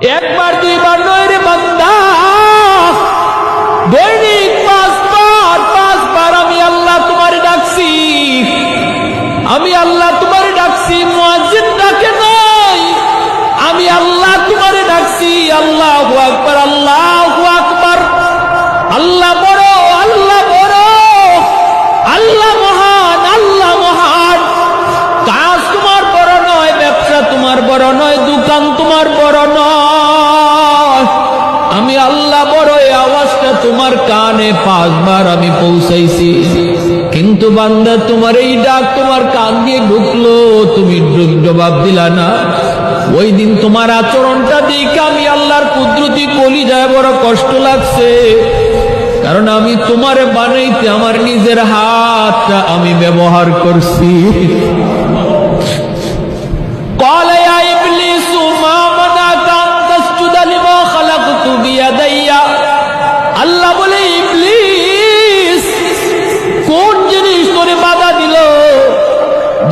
একবার দুইবার নয় রে বান্দা। দৈনিক বড় নয়, দোকান তোমার বড় নয়। আমি আল্লাহ বড় এই আওয়াজটা তোমার কানে পাঁচবার আমি পৌঁছাইছি। কিন্তু বান্দা, তোমার এই ডাক তোমার কান দিয়ে ঢুকলো তুমি জবাব দিলা না। ওই দিন তোমার আচরণটা দেখে আমি আল্লাহর কুদরতি কলি যায় বড় কষ্ট লাগছে। কারণ আমি তোমারে বানাইতে আমার নিজের হাতটা আমি ব্যবহার করছি।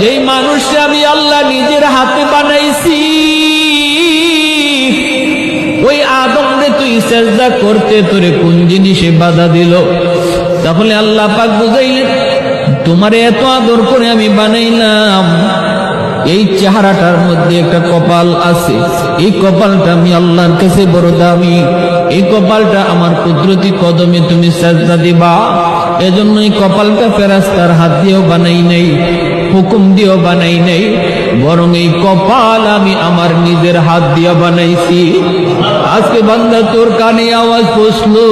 যেই মানুষে আমি আল্লাহ নিজের হাতে বানাইছি, ওই আদমরে তুই সেজদা করতে তোরে কোন জিনিসে বাধা দিল? তাহলে আল্লাহ পাক বুঝাইলেন, তোমারে এত আদর করে আমি বানাইলাম। এই চেহারাটার মধ্যে একটা কপাল আছে। এই কপালটা আমি আল্লাহর কাছে বড় দামি। এই কপালটা আমার কুদরতি কদমে তুমি সাজদা দিবা। এজন্য এই কপালটা ফেরাস্তার হাত দিয়েও বানাই নেই। হুকুম দিয়ে বানাই নাই, বরং এই কপাল আমি আমার নিজের হাত দিয়ে বানাইছি। আজকে বান্দা তোর কানে আওয়াজ পৌঁছলো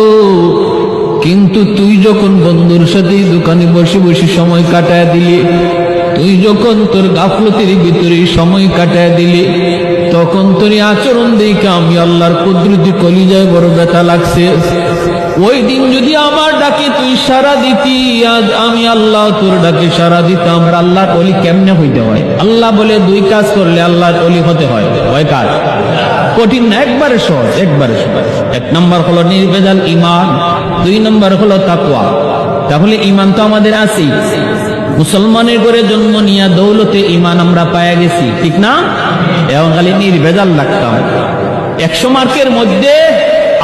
কিন্তু তুই যখন বন্ধুর সাথে দোকানে বসে বসে সময় কাটায় দিলি তুই যখন তোর গাফলতির ভিতরে সময় কাটায় দিলি, তখন তোর আচরণ দেখে আমি আল্লাহর কুদরতি কলিজায় বড় ব্যথা লাগছে। ওই দিন যদি আমার ডাকে তুই সারা দিতি, আজ আমি আল্লাহ তোর ডাকে সারা দিতাম। আল্লাহর অলি কেমনে হইতে হয়? আল্লাহ বলে, দুই কাজ করলে আল্লাহর অলি হতে হয়। কাজ? কঠিন না, একবারে সহজ একবারে সহজ। এক নম্বর হলো নির্বেজাল ইমান, দুই নম্বর হলো তাকুয়া তাহলে ইমান তো আমাদের আছেই। মুসলমানের করে জন্ম নিয়ে দৌলতে ইমান আমরা পায়া গেছি, ঠিক না? এবং খালি নির্ভেজাল লাগতাম। একশো মার্কের মধ্যে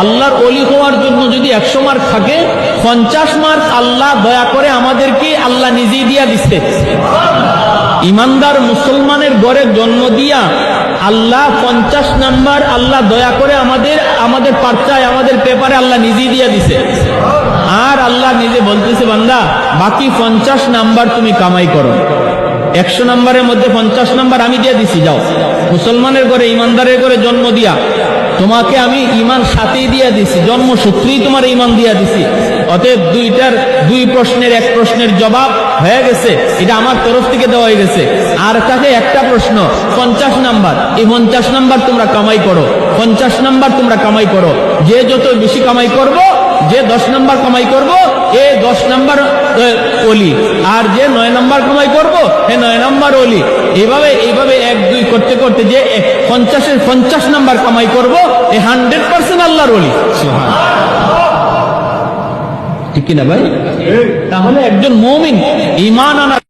আল্লাহর অলি হওয়ার জন্য যদি একশো মার্ক থাকে, পঞ্চাশ মার্ক আল্লাহ দয়া করে আমাদেরকে আল্লাহ নিজেই দিয়া দিচ্ছে ইমানদার মুসলমানের ঘরে জন্ম দিয়া আল্লাহ পঞ্চাশ নাম্বার আল্লাহ দয়া করে আমাদের আমাদের পার্চায় আমাদের পেপারে আল্লাহ নিজেই দিয়া দিছে। আর আল্লাহ নিজে বলতেছে, বান্দা বাকি পঞ্চাশ নাম্বার তুমি কামাই করো। একশো নাম্বারের মধ্যে পঞ্চাশ নাম্বার আমি দিয়ে দিছি, যাও। মুসলমানের ঘরে, ইমানদারের ঘরে জন্ম দিয়া তোমাকে আমি ইমান সাথেই দিয়া দিছি, জন্ম সূত্রেই তোমার ইমান দিয়া দিছি। অতএব দুইটার, দুই প্রশ্নের, এক প্রশ্নের জবাব হয়ে গেছে, এটা আমার তরফ থেকে দেওয়া হয়ে গেছে। আর তাকে একটা প্রশ্ন, পঞ্চাশ নাম্বার, এই পঞ্চাশ নাম্বার তোমরা কামাই করো, পঞ্চাশ নাম্বার তোমরা কামাই করো। যে যত বেশি কামাই করব যে দশ নাম্বার কমাই করব এ দশ নাম্বার অলি। আর যে নয় নাম্বার কমাই করব এ নয় নাম্বার অলি। এইভাবে এইভাবে এক দুই করতে করতে যে পঞ্চাশের পঞ্চাশ নাম্বার কমাই করব এ হান্ড্রেড পার্সেন্ট আল্লাহর অলি। ঠিক কিনা ভাই? তাহলে একজন মমিন ইমান আনা